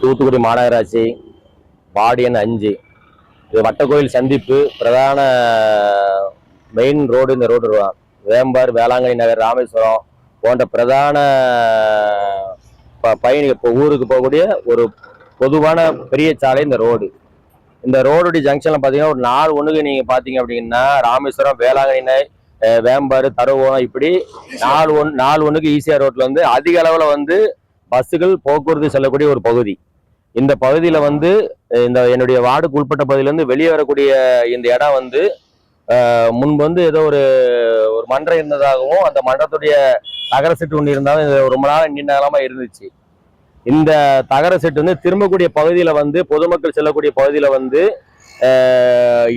தூத்துக்குடி. மாநகராட்சி வார்டு எண் அஞ்சு. இது வட்டக்கோயில் சந்திப்பு பிரதான மெயின் ரோடு இந்த ரோடு வேம்பார் வேளாங்கண்ணி நகர் ராமேஸ்வரம் போன்ற பிரதான ப- பயணிகள் இப்போ ஊருக்கு போகக்கூடிய ஒரு பொதுவான பெரிய சாலை இந்த ரோடு இந்த ரோடுடைய ஜங்ஷன்ல பார்த்தீங்கன்னா ஒரு நாலு ஒன்றுக்கு நீங்கள் பார்த்தீங்க அப்படின்னா ராமேஸ்வரம் வேளாங்கண்ணி நகர், வேம்பாறு தருவோம் இப்படி நாலு ஒன் நாலு ஒன்றுக்கு ஈஸியாக ரோட்டில் வந்து அதிக அளவில் வந்து பஸ்ஸுகள் போக்குவரத்து செல்லக்கூடிய ஒரு பகுதி. இந்த பகுதியில் வந்து இந்த என்னுடைய வார்டுக்கு உட்பட்ட பகுதியிலேருந்து வெளியே வரக்கூடிய இந்த இடம் வந்து முன்பு வந்து ஏதோ ஒரு ஒரு மன்றம் இருந்ததாகவும் அந்த மன்றத்துடைய தகர செட்டு ஒன்று இருந்தாலும் இது ரொம்ப நாள் நீண்ட காலமா இருந்துச்சு. இந்த தகர செட்டு வந்து திரும்பக்கூடிய பகுதியில் வந்து பொதுமக்கள் செல்லக்கூடிய பகுதியில் வந்து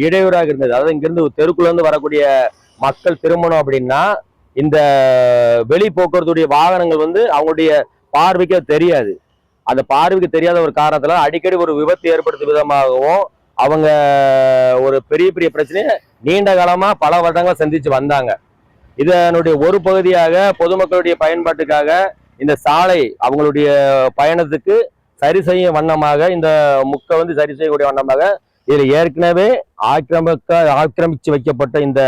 இடையூறாக இருந்தது. அதாவது இங்கிருந்து தெருக்குள்ளேருந்து வரக்கூடிய மக்கள் திரும்பணும் அப்படின்னா இந்த வெளி போக்குவரத்துடைய வாகனங்கள் வந்து அவங்களுடைய பார்வைக்கு அது தெரியாது. அந்த பார்வைக்கு தெரியாத ஒரு காரணத்துல அடிக்கடி ஒரு விபத்து ஏற்படுத்தும் விதமாகவும் அவங்க ஒரு பெரிய பெரிய பிரச்சனையை நீண்ட காலமா பல வருடங்களா சந்திச்சு வந்தாங்க. இதனுடைய ஒரு பகுதியாக பொதுமக்களுடைய பயன்பாட்டுக்காக இந்த சாலை அவங்களுடைய பயணத்துக்கு சரி செய்யும் வண்ணமாக இந்த முக்கை வந்து சரி செய்யக்கூடிய வண்ணமாக இதில் ஏற்கனவே ஆக்கிரமிக்க ஆக்கிரமிச்சு வைக்கப்பட்ட இந்த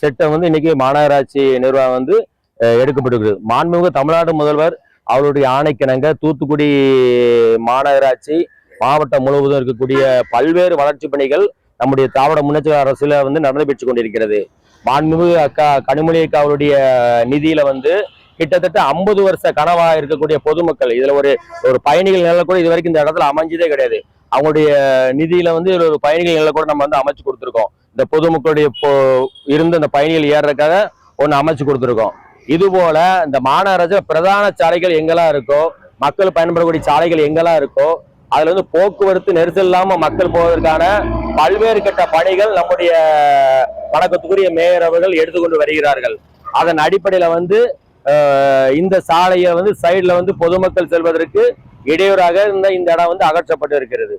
செட்டை வந்து இன்னைக்கு மாநகராட்சி நிர்வாகம் வந்து அஹ், மாண்புமிகு தமிழ்நாடு முதல்வர் அவருடைய ஆணைக்கிணங்க தூத்துக்குடி மாநகராட்சி மாவட்டம் முழுவதும் இருக்கக்கூடிய பல்வேறு வளர்ச்சி பணிகள் நம்முடைய திராவிட முன்னேற்ற அரசுல வந்து நடந்து பெற்று கொண்டிருக்கிறது. மாண்புமிகு அக்கா கனிமொழி அக்கா அவருடைய நிதியில வந்து கிட்டத்தட்ட ஐம்பது வருஷ கனவா இருக்கக்கூடிய பொதுமக்கள். இதுல ஒரு ஒரு பயணிகள் நிலை கூட இது வரைக்கும் இந்த இடத்துல அமைஞ்சதே கிடையாது. அவங்களுடைய நிதியில வந்து ஒரு பயணிகள் நிலை கூட நம்ம வந்து அமைச்சு கொடுத்துருக்கோம். இந்த பொதுமக்களுடைய பொ- இருந்த அந்த பயணிகள் ஏறுறதுக்காக ஒன்று அமைச்சு கொடுத்துருக்கோம். இது போல இந்த மாநகராட்சி பிரதான சாலைகள் எங்கெல்லாம் இருக்கோ மக்கள் பயன்படக்கூடிய சாலைகள் எங்கெல்லாம் இருக்கோ அதுல வந்து போக்குவரத்து நெரிசல் இல்லாம மக்கள் போவதற்கான பல்வேறு கட்ட பணிகள் நம்முடைய வணக்கத்துக்குரிய மேயர் அவர்கள் எடுத்துக்கொண்டு வருகிறார்கள். அதன் அடிப்படையில வந்து இந்த சாலையை வந்து சைடுல வந்து பொதுமக்கள் செல்வதற்கு இடையூறாக இந்த இந்த இடம் வந்து அகற்றப்பட்டு இருக்கிறது.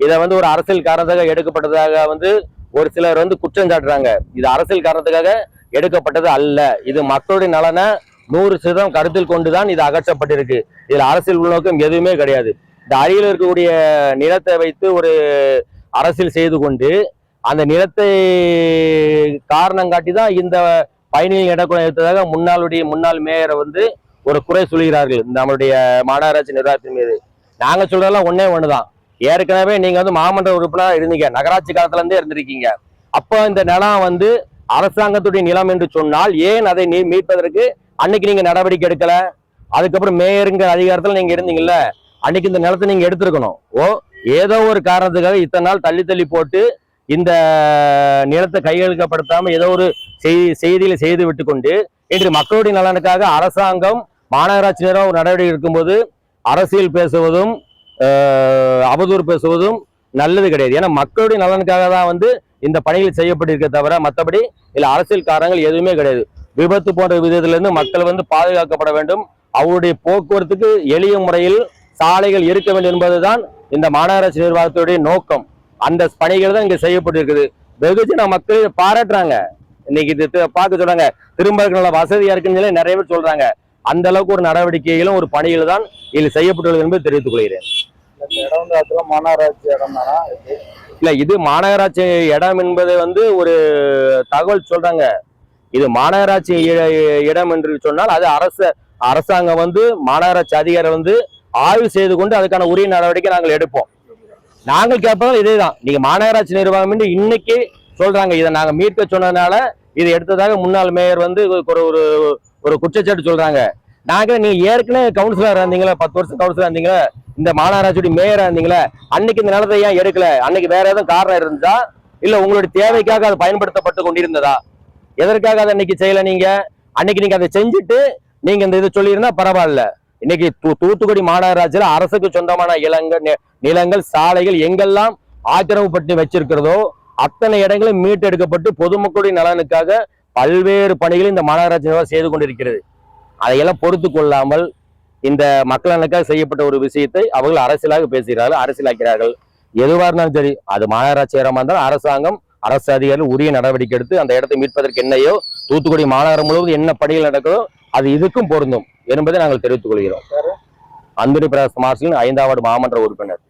இதை வந்து ஒரு அரசியல் காரணத்துக்காக எடுக்கப்பட்டதாக வந்து ஒரு சிலர் வந்து குற்றம் சாட்டுறாங்க. இது அரசியல் காரணத்துக்காக எடுக்கப்பட்டது அல்ல. இது மக்களுடைய நலனை நூறு சதவீதம் கருத்தில் கொண்டுதான் இது அகற்றப்பட்டிருக்கு. இதில் அரசியல் உள்நோக்கம் எதுவுமே கிடையாது. இந்த அருகில் இருக்கக்கூடிய நிலத்தை வைத்து ஒரு அரசியல் செய்து கொண்டு அந்த நிலத்தை காரணம் காட்டி தான் இந்த பயணிகள் இடக்குழு எடுத்ததாக முன்னாளுடைய முன்னாள் மேயரை வந்து ஒரு குறை சொல்கிறார்கள். நம்மளுடைய மாநகராட்சி நிர்வாகத்தின் மீது. நாங்கள் சொல்றதெல்லாம் ஒன்று தான் ஏற்கனவே நீங்கள் வந்து மாமன்ற உறுப்பினராக இருந்தீங்க. நகராட்சி காலத்துலேருந்தே இருந்திருக்கீங்க. அப்போ இந்த நிலம் வந்து அரசாங்கத்துடைய நிலம் என்று சொன்னால் ஏன் அதை நீ மீட்பதற்கு அன்னைக்கு நீங்க நடவடிக்கை எடுக்கல? அதுக்கப்புறம் மேயருங்கிற அதிகாரத்துல நீங்க இருந்தீங்கல்ல அன்னைக்கு இந்த நிலத்தை நீங்க எடுத்திருக்கணும். ஓ ஏதோ ஒரு காரணத்துக்காக இத்தனை நாள் தள்ளி தள்ளி போட்டு இந்த நிலத்தை கையெழுக்கப்படுத்தாம ஏதோ ஒரு செய்தி செய்தியில செய்து விட்டு கொண்டு இன்று மக்களுடைய நலனுக்காக அரசாங்கம் மாநகராட்சி நேரம் ஒரு நடவடிக்கை எடுக்கும்போது அரசியல் பேசுவதும் அவதூறு பேசுவதும் நல்லது கிடையாது. ஏன்னா மக்களுடைய நலனுக்காக தான் வந்து இந்த பணிகள் செய்யப்பட்டிருக்க தவிர மற்றபடி இல்லை அரசியல் காரணங்கள் எதுவுமே கிடையாது. விபத்து போன்ற விதத்திலிருந்து மக்கள் வந்து பாதுகாக்கப்பட வேண்டும். அவருடைய போக்குவரத்துக்கு எளிய முறையில் சாலைகள் இருக்க வேண்டும் என்பதுதான் இந்த மாநகராட்சி நிர்வாகத்துடைய நோக்கம். அந்த பணிகள் தான் இங்கே செய்யப்பட்டிருக்குது. வெகுஜன மக்கள் பாராட்டுறாங்க. இன்னைக்கு இது பார்க்க சொல்றாங்க. திரும்ப நல்ல வசதியா இருக்குன்னு சொல்லி நிறைய பேர் சொல்றாங்க. அந்த அளவுக்கு ஒரு நடவடிக்கைகளும் ஒரு பணிகள் தான் இதில் செய்யப்பட்டுள்ளது என்பது தெரிவித்துக் கொள்கிறேன். மாநகராட்சி இடம் தானா இல்ல இது மாநகராட்சி இடம் என்பது வந்து ஒரு தகவல் சொல்றாங்க. இது மாநகராட்சி இ- இடம் என்று சொன்னால் அது அரசு அரசாங்கம் வந்து மாநகராட்சி அதிகாரி வந்து ஆய்வு செய்து கொண்டு அதுக்கான உரிய நடவடிக்கை நாங்கள் எடுப்போம். நாங்கள் கேட்பதும் இதே தான் நீங்க மாநகராட்சி நிர்வாகம் என்று இன்னைக்கு சொல்றாங்க. இதை நாங்க மீட்க சொன்னதுனால இதை எடுத்ததாக முன்னாள் மேயர் வந்து ஒரு ஒரு ஒரு குற்றச்சாட்டு சொல்றாங்க. நாங்கள் நீங்க ஏற்கனவே கவுன்சிலர் இருந்தீங்களா? பத்து வருஷம் கவுன்சிலர் இருந்தீங்களா? இந்த மாநகராட்சியுடைய மேயரா இருந்தீங்களே அன்னைக்கு இந்த நிலத்தை ஏன் எடுக்கல? அன்னைக்கு வேற எதுவும் காரணம் இருந்தா இல்ல உங்களுடைய தேவைக்காக அது பயன்படுத்தப்பட்டு கொண்டிருந்ததா? எதற்காக அதை அன்னைக்கு செய்யல நீங்க? அன்னைக்கு நீங்க அதை செஞ்சுட்டு நீங்க இந்த இது சொல்லியிருந்தா பரவாயில்ல. இன்னைக்கு தூ- தூத்துக்குடி மாநகராட்சியில அரசுக்கு சொந்தமான இளங்கள் நிலங்கள் சாலைகள் எங்கெல்லாம் ஆக்கிரமிப்பட்டு வச்சிருக்கிறதோ அத்தனை இடங்களும் மீட்டெடுக்கப்பட்டு பொதுமக்களுடைய நலனுக்காக பல்வேறு பணிகளை இந்த மாநகராட்சி நிர்வாகம் செய்து கொண்டிருக்கிறது. அதையெல்லாம் பொறுத்து கொள்ளாமல் இந்த மக்கள் நலனுக்காக செய்யப்பட்ட ஒரு விஷயத்தை அவர்கள் அரசியலாக பேசுகிறார்கள் அரசியலாக்கிறார்கள். எதுவாக இருந்தாலும் சரி அது மாநகராட்சி இடமா இருந்தாலும் அரசாங்கம் அரசு அதிகாரிகள் உரிய நடவடிக்கை எடுத்து அந்த இடத்தை மீட்பதற்கு என்னையோ தூத்துக்குடி மாநகரம் முழுவதும் என்ன பணிகள் நடக்குதோ அது இதுக்கும் பொருந்தும் என்பதை நாங்கள் தெரிவித்துக் கொள்கிறோம். அந்தோனி பிரகாஷ் மார்ஷல் ஐந்தாவது மாமன்ற உறுப்பினர்.